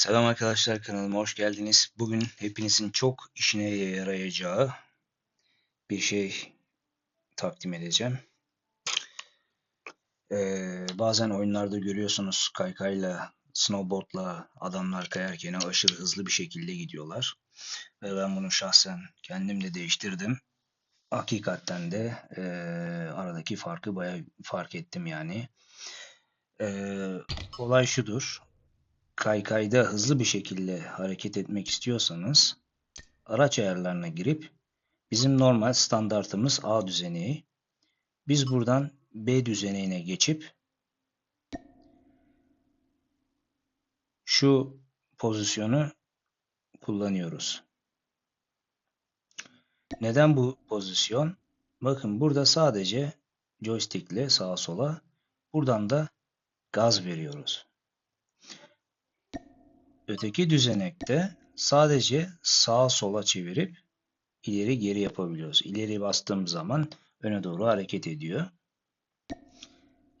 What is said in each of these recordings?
Selam arkadaşlar kanalıma hoş geldiniz. Bugün hepinizin çok işine yarayacağı bir şey takdim edeceğim. Ee, bazen oyunlarda görüyorsunuz kaykayla, snowboardla adamlar kayarken aşırı hızlı bir şekilde gidiyorlar. Ve ben bunu şahsen kendim de değiştirdim. Hakikaten de e, aradaki farkı bayağı fark ettim yani. Ee, olay şudur kaykayda hızlı bir şekilde hareket etmek istiyorsanız araç ayarlarına girip bizim normal standartımız A düzeneği. Biz buradan B düzeneğine geçip şu pozisyonu kullanıyoruz. Neden bu pozisyon? Bakın burada sadece joystick ile sağa sola buradan da gaz veriyoruz. Öteki düzenekte sadece sağa sola çevirip ileri geri yapabiliyoruz. İleri bastığım zaman öne doğru hareket ediyor.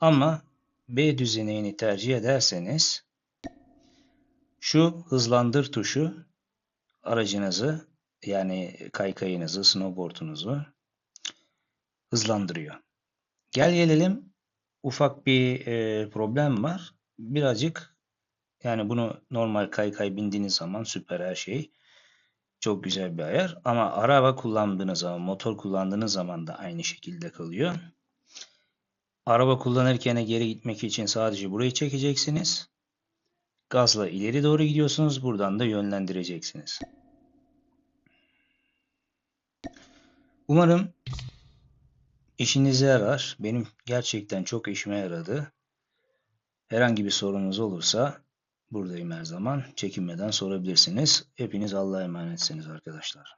Ama B düzeneğini tercih ederseniz şu hızlandır tuşu aracınızı yani kaykayınızı, snowboardunuzu hızlandırıyor. Gel gelelim ufak bir e, problem var. Birazcık yani bunu normal kaykay bindiğiniz zaman süper her şey. Çok güzel bir ayar. Ama araba kullandığınız zaman, motor kullandığınız zaman da aynı şekilde kalıyor. Araba kullanırken geri gitmek için sadece burayı çekeceksiniz. Gazla ileri doğru gidiyorsunuz. Buradan da yönlendireceksiniz. Umarım işinize yarar. Benim gerçekten çok işime yaradı. Herhangi bir sorunuz olursa Buradayım her zaman. Çekinmeden sorabilirsiniz. Hepiniz Allah'a emanetsiniz arkadaşlar.